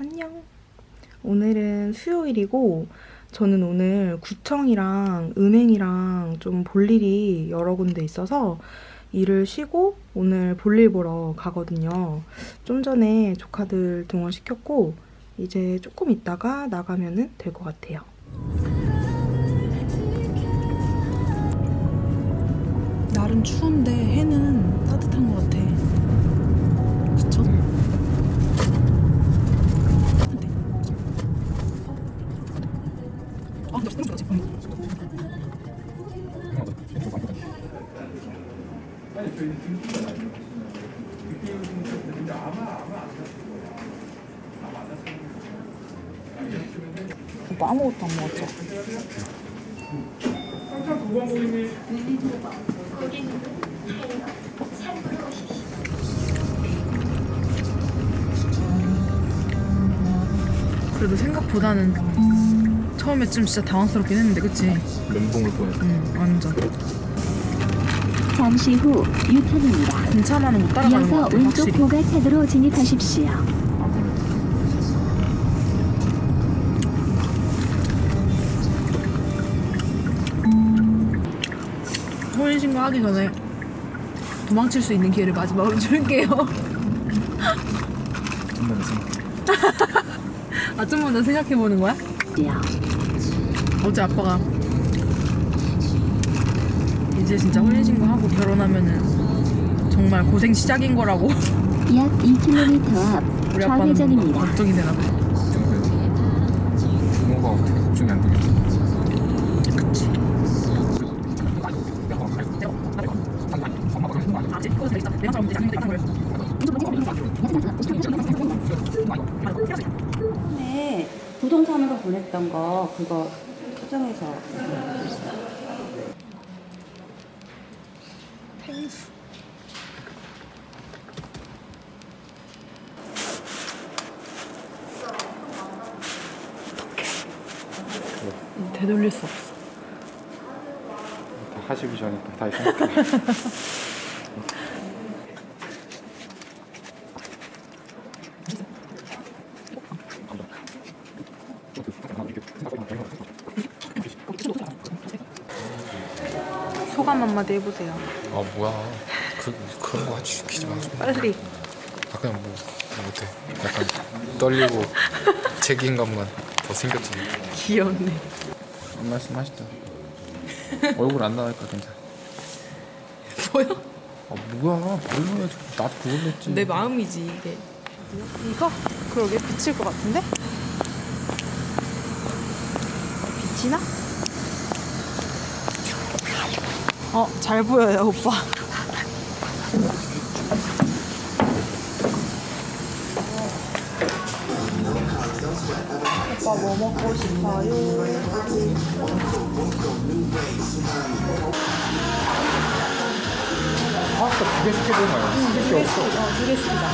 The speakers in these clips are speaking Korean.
안녕. 오늘은 수요일이고 저는 오늘 구청이랑 은행이랑 좀 볼 일이 여러 군데 있어서 일을 쉬고 오늘 볼일 보러 가거든요. 좀 전에 조카들 등원시켰고 이제 조금 있다가 나가면은 될것 같아요. 날은 추운데 해는 오빠 아무것도 안 먹었죠? 그래도 생각보다는 처음에 좀 진짜 당황스럽긴 했는데 그치? 멘붕을 보냈어. 응 완전 잠시 후 유턴입니다. 괜찮아는 못 따라가는 것 이어서 같아 왼쪽 확실히 고가차도로 진입하십시오. 혼인신고 하기 전에 도망칠 수 있는 기회를 마지막으로 줄게요 좀만 생각. 아 좀만 더 생각해보는 거야? 어제 아빠가 이제 진짜 혼인신고 하고 결혼하면은 정말 고생 시작인 거라고 약 2km 앞 우리 아빠는 뭔가 좌회전입니다. 걱정이 되나 봐 부모가 어떻게 걱정이 안 되겠지. 그치 처음에 부동산으로 보냈던 거 그거 수정해서. 펭수 어떡해 되돌릴 수 없어. 다 하시기 전에 또 다시 생각해. 소감 한마디 해보세요 아 뭐야? 그 그런 거 하지 시키지 마. 좀. 빨리 아 그냥 뭐, 뭐 못해. 약간 떨리고 책임감만 더 생겼지. 귀엽네 한 말씀 하시죠. 얼굴 안 나니까 괜찮아. 보여? 아 뭐야? 별로야. 나도 그걸로 했지. 내 마음이지 이게 이거? 그러게 비칠 것 같은데? 비치나? 어, 잘 보여요, 오빠. 오빠 뭐 먹고 싶어요? 파스타 두개 시켜보는 거 아니야? 두개 시키자. 어, 두개 시키자.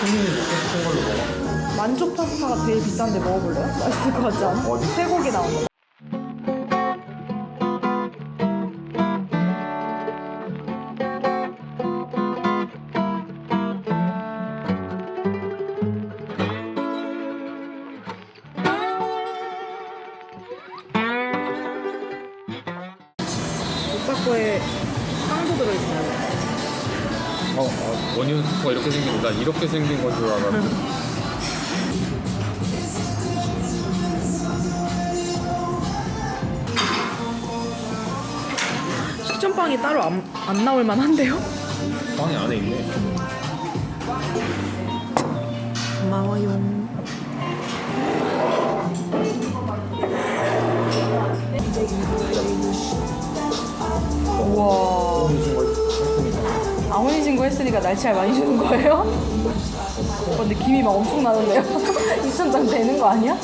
국민이 먹고 싶은 걸로 먹어. 만족 파스타가 제일 비싼데 먹어볼래요? 맛있을 것 같지 않아? 어디? 쇠고기 나온 거. 이렇게 생긴 나 이렇게 생긴 건 줄 알았는데. 식전빵이 따로 안, 안 나올 만한데요? 빵이 안에 있네. 고마워요. 우와. 아, 혼인신고 했으니까 날치알 많이 주는 거예요? 어, 근데 김이 막 엄청 나는데요? 2천장 되는 거 아니야?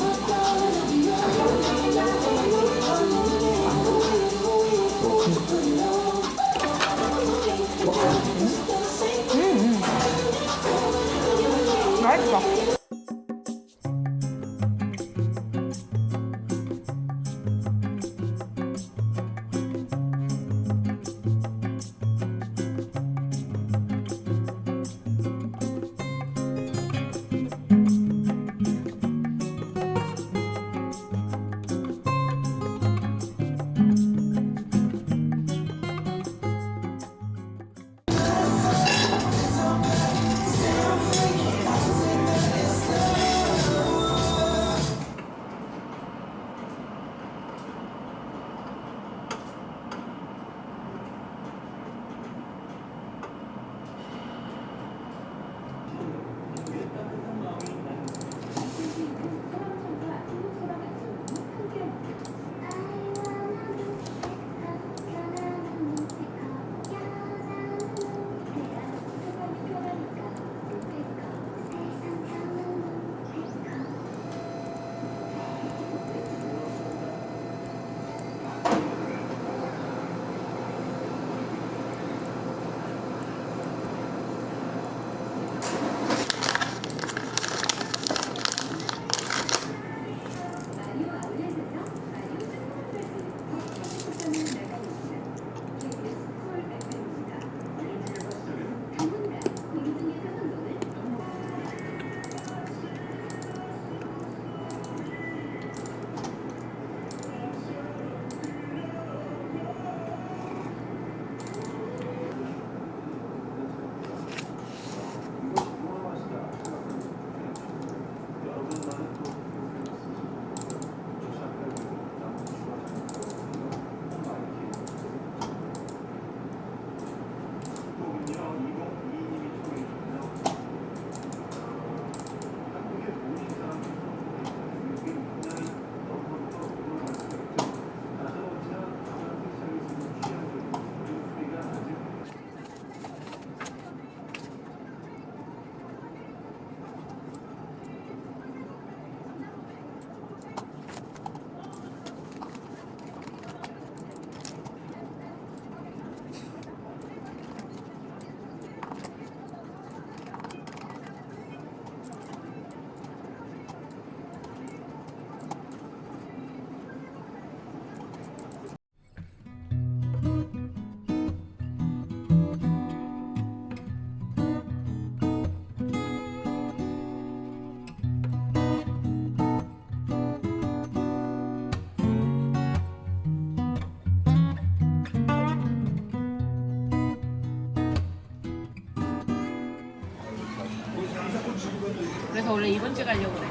그래서 원래 이번 주 가려고 그래.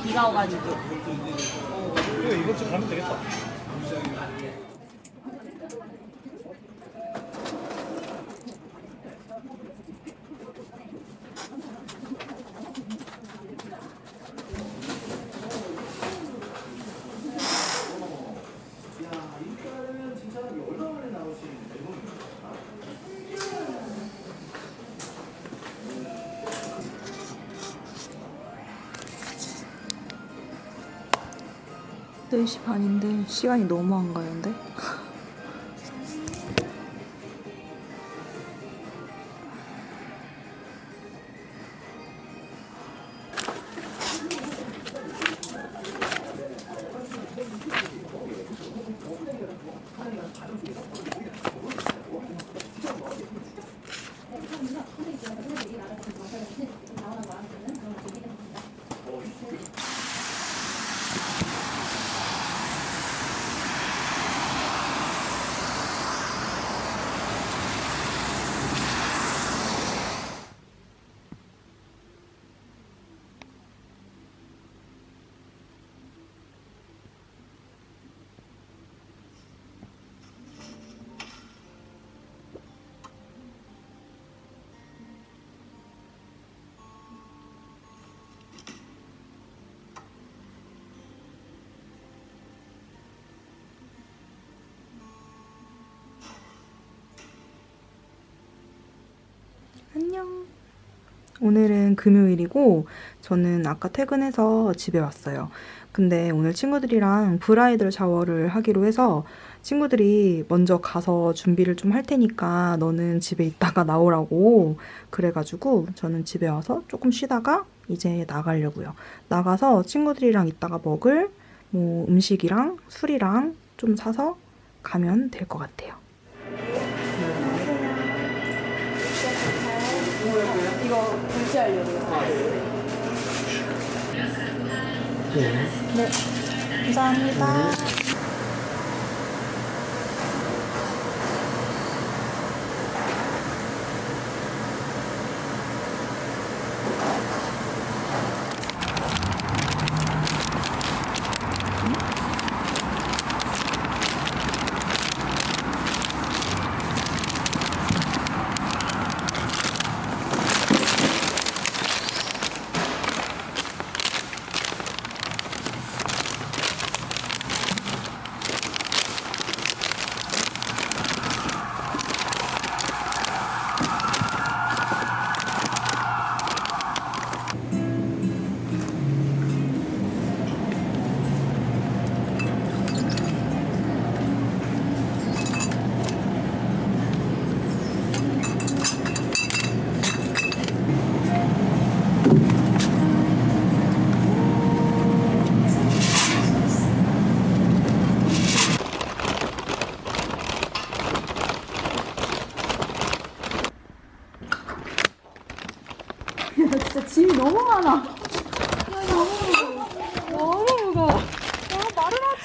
비가 와가지고. 이거 이번 주 가면 되겠다. 네시 반인데 시간이 너무 안 가는데? 안녕. 오늘은 금요일이고 저는 아까 퇴근해서 집에 왔어요. 근데 오늘 친구들이랑 브라이덜 샤워를 하기로 해서 친구들이 먼저 가서 준비를 좀 할 테니까 너는 집에 있다가 나오라고 그래가지고 저는 집에 와서 조금 쉬다가 이제 나가려고요. 나가서 친구들이랑 이따가 먹을 뭐 음식이랑 술이랑 좀 사서 가면 될 것 같아요. 네, 감사합니다.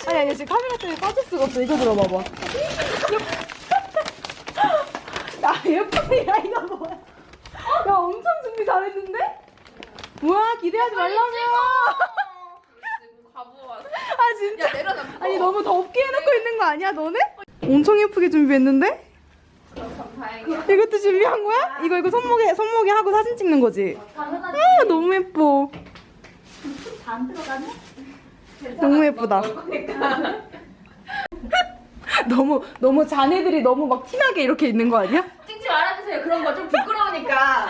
아니 아니 지금 카메라 때문에 빠질 수가 없어. 이거 들어봐봐. 야 예쁘야 이거 뭐야? 야 엄청 준비 잘했는데? 뭐야 기대하지 말라며. 아 진짜. 아니 너무 덥게 해놓고 있는 거 아니야 너네? 엄청 예쁘게 준비했는데? 이것도 준비한 거야? 이거 이거 손목에 손목에 하고 사진 찍는 거지? 아 너무 예뻐. 너무 예쁘다. 너무 너무 자네들이 너무 막 티나게 이렇게 있는 거 아니야? 찍지 말아주세요. 그런 거 좀 부끄러우니까.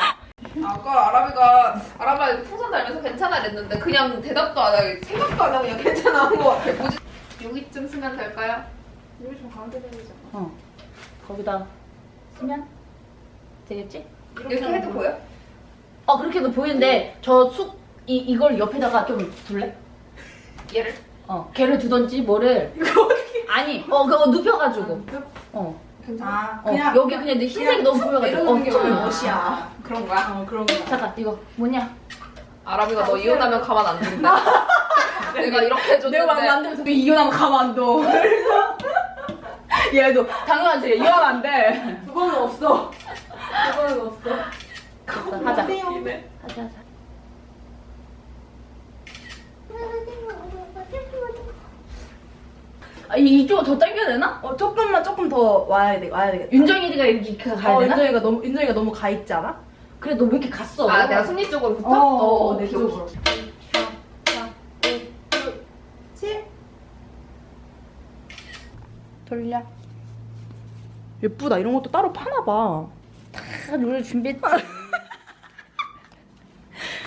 아까 아람이가 아람아 풍선 달면서 괜찮아 이랬는데 그냥 대답도 안 하고 생각도 안 하고 그냥 괜찮아 한거 같아. 뭐지? 여기쯤 쓰면 될까요? 여기 좀 가운데 대리자. 어. 거기다 쓰면 되겠지? 이렇게 해도 보여? 어 그렇게도 보이는데 저숙이 이걸 옆에다가 좀 둘래? 얘를 어 걔를 두던지 뭐를 아니 어 그거 눕혀가지고 어, 괜찮아. 어 여기 그냥 내 흰색이 너무 보여가지고 좀 원래 놔. 멋이야. 그런 거야? 어 그런 거. 잠깐 이거 뭐냐? 아람이가 너 이혼하면 가만 안 둔다. 내가 이렇게 해줬는데 만들면서 이혼하면 가만 안 둬. 그래서 얘도 당연하지 이혼 안 돼. 그거는 없어. 됐어, 하자. 아, 이- 이쪽으로 더 당겨야 되나? 어 조금만 조금 더 와야 돼 와야 되겠다. 윤정이가 이렇게 가야 어 되나? 윤정이가 너무 윤정이가 너무 가 있지 않아? 그래, 너 왜 이렇게 갔어? 아 내가 승리 쪽으로 붙어? 어, 어, 내 귀여워. 쪽으로. 돌려. 예쁘다 이런 것도 따로 파나 봐. 다 노래 준비했지.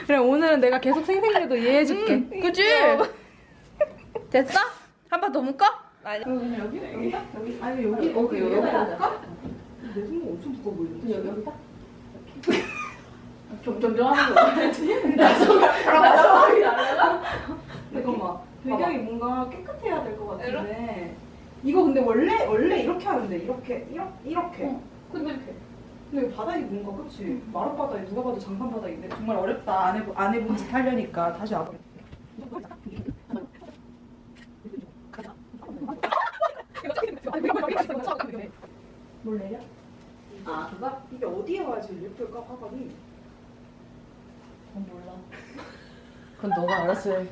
그래 오늘은 내가 계속 생생해도 이해해줄게. 음, 그지? 됐어? 한 번 더 묶어? 아니 여기 아니 여기 어, 그 여기 할까? 내 손목 엄청 두꺼워 보이는데. 여기, 여기다? 점점 좀 하는 거 나서 잠깐만 배경이 뭔가 깨끗해야 될 것 같은데. 이거 근데 원래 원래 이렇게 하는데 이렇게 이렇게 이렇게. 근데 이렇게 근데 바닥이 뭔가 그치 마룻 바닥이 누가 봐도 장판 바닥인데 정말 어렵다 안 해보 안 해본 짓 하려니까 다시 와봐. 뭘 내려? 아 그거? 이게 어디에 와야지 예쁠까 화관이? 몰라. 그건 너가 알아서 해.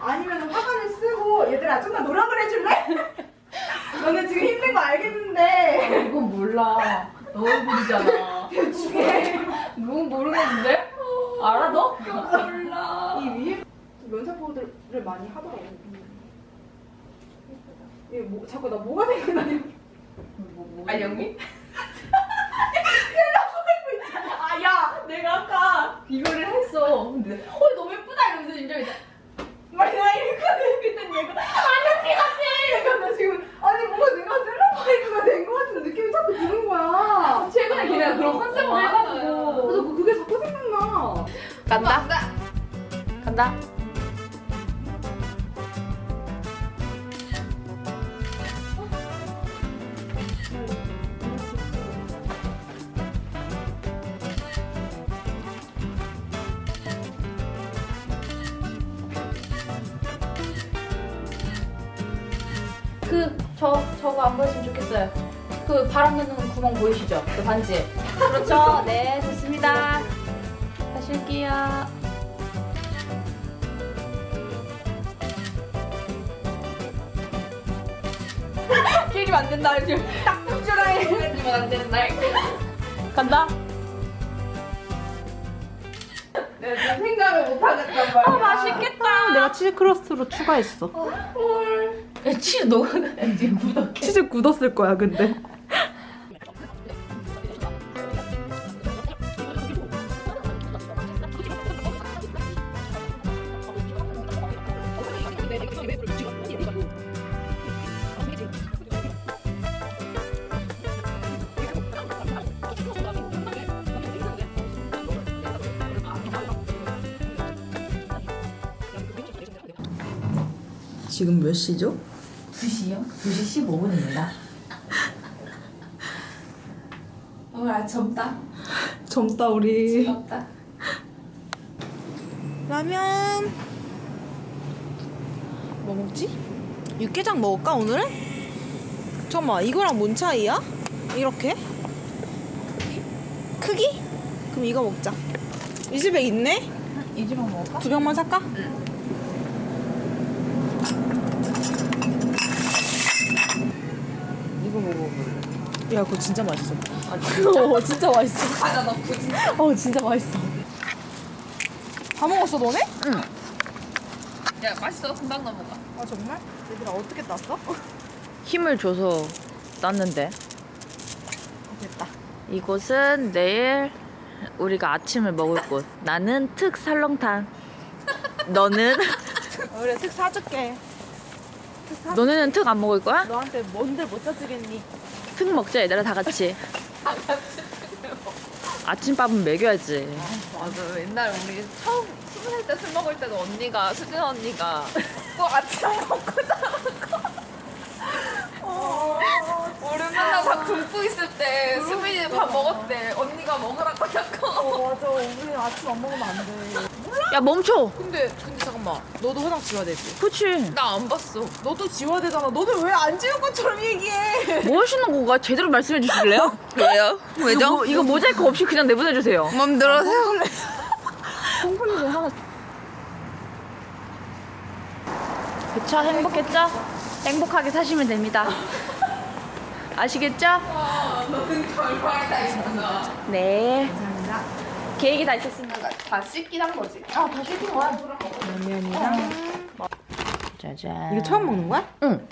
아니면 화관을 쓰고 얘들아 좀만 노력을 해줄래? 너는 지금 힘든 거 알겠는데 이건 몰라. 너 얼굴이잖아. 누군 모르겠는데? 알아 너? 몰라. 이 위에 면사포들을 많이 하더라고. 이게 뭐 자꾸 나 뭐가 생각나냐? 안녕미? 아야 내가 아까 이거를 했어. 근데 그 저 저거 안 보였으면 좋겠어요. 그 바람 넣는 구멍 보이시죠? 그 반지. 그렇죠. 네, 좋습니다. 다시 할게요. 끼리면 안 된다. 지금 딱 해. 하지만 안 되는 날 간다. 내가 지금 생각을 못 하겠단 말이야 아, 맛있겠다. 내가 치즈 크러스트로 추가했어. 야, 치즈 녹아. 지금 굳어. 치즈 굳었을 거야 근데. 지금 몇 시죠? 2시요? 2시 15분입니다. 와 젊다 젊다 우리. 젊다 라면 뭐 먹지? 육개장 먹을까 오늘은? 잠깐만 이거랑 뭔 차이야? 이렇게? 크기? 그럼 이거 먹자 이 집에 있네? 이 집은 먹을까? 두 병만 살까? 이거 먹어. 야 그거 진짜 맛있어. 어 진짜 맛있어. 과자 넣고 진짜 어 진짜 맛있어. 다 먹었어 너네? 야 맛있어. 금방 넘어가. 아 정말? 얘들아 어떻게 땄어? 힘을 줘서 땄는데. 됐다. 이곳은 내일 우리가 아침을 먹을 곳. 나는 특 설렁탕. 너는? 우리 특 사줄게. 너네는 특 안 먹을 거야? 너한테 뭔데 못 사주겠니? 특 먹자 얘들아 다 같이. 아침밥은 먹여야지. 맞아. 옛날에 우리 처음 스무 살 때 술 먹을 때도 언니가 수진 언니가 꼭 아침 먹고 언니가 굶고 있을 때 수빈이 밥 그러니까. 먹었대. 언니가 먹으라고 자꾸. 어, 맞아. 우리 아침 안 먹으면 안 돼. 야 멈춰. 근데 근데 잠깐만. 너도 화장 지워야 되지. 그치. 나 안 봤어. 너도 지워야 되잖아. 너는 왜 안 지운 것처럼 얘기해? 뭐 하시는 건가? 제대로 말씀해 주실래요? 왜요? 이거, 뭐, 이거 모자이크 없이 그냥 내보내 주세요. 맘대로 하세요. 아, 콩쿨리를 하나. 그쵸 행복했죠? 행복하게 사시면 됩니다. 아시겠죠? 네. 감사합니다. 계획이 다 있었습니다. 다 씻긴 한 거지. 아, 다 씻은 거야. 라면이랑 짜잔. 이거 처음 먹는 거야? 응.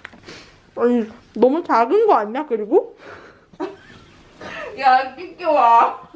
아니 너무 작은 거 아니야? 그리고 야, 끼껴와.